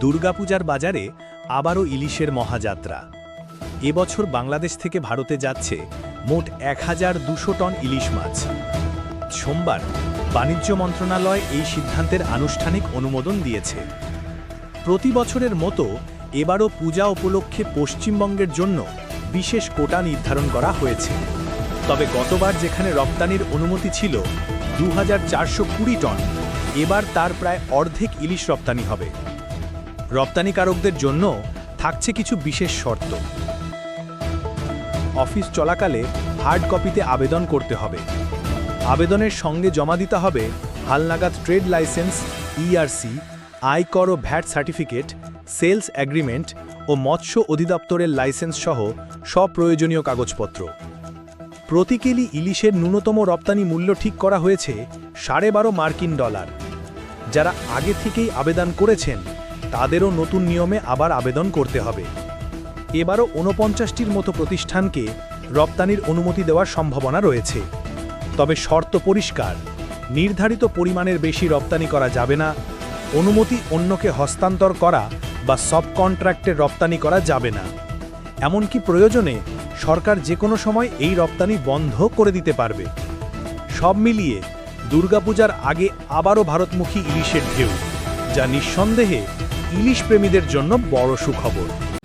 দুর্গাপূজার বাজারে আবারও ইলিশের মহাযাত্রা। এবছর বাংলাদেশ থেকে ভারতে যাচ্ছে মোট এক টন ইলিশ মাছ। সোমবার বাণিজ্য মন্ত্রণালয় এই সিদ্ধান্তের আনুষ্ঠানিক অনুমোদন দিয়েছে। প্রতি বছরের মতো এবারও পূজা উপলক্ষে পশ্চিমবঙ্গের জন্য বিশেষ কোটা নির্ধারণ করা হয়েছে। তবে গতবার যেখানে রপ্তানির অনুমতি ছিল দু হাজার চারশো কুড়ি টন, এবার তার প্রায় অর্ধেক ইলিশ রপ্তানি হবে। রপ্তানিকারকদের জন্য থাকছে কিছু বিশেষ শর্ত। অফিস চলাকালে হার্ড কপিতে আবেদন করতে হবে। আবেদনের সঙ্গে জমা দিতে হবে হালনাগাদ ট্রেড লাইসেন্স ইআরসি আয়কর ও ভ্যাট সার্টিফিকেট, সেলস অ্যাগ্রিমেন্ট ও মৎস্য অধিদপ্তরের লাইসেন্স সহ সব প্রয়োজনীয় কাগজপত্র। প্রতি কেলি ইলিশের ন্যূনতম রপ্তানি মূল্য ঠিক করা হয়েছে সাড়ে বারো মার্কিন ডলার। যারা আগে থেকেই আবেদন করেছেন তাদেরও নতুন নিয়মে আবার আবেদন করতে হবে। এবারও ঊনপঞ্চাশটির মতো প্রতিষ্ঠানকে রপ্তানির অনুমতি দেওয়ার সম্ভাবনা রয়েছে। তবে শর্ত পরিষ্কার, নির্ধারিত পরিমাণের বেশি রপ্তানি করা যাবে না, অনুমতি অন্যকে হস্তান্তর করা বা সব কন্ট্রাক্টের রপ্তানি করা যাবে না। এমনকি প্রয়োজনে সরকার যে কোনো সময় এই রপ্তানি বন্ধ করে দিতে পারবে। সব মিলিয়ে দুর্গাপূজার আগে আবারও ভারতমুখী ইলিশের ঢেউ, যা নিঃসন্দেহে ইলিশ প্রেমীদের জন্য বড় সুখবর।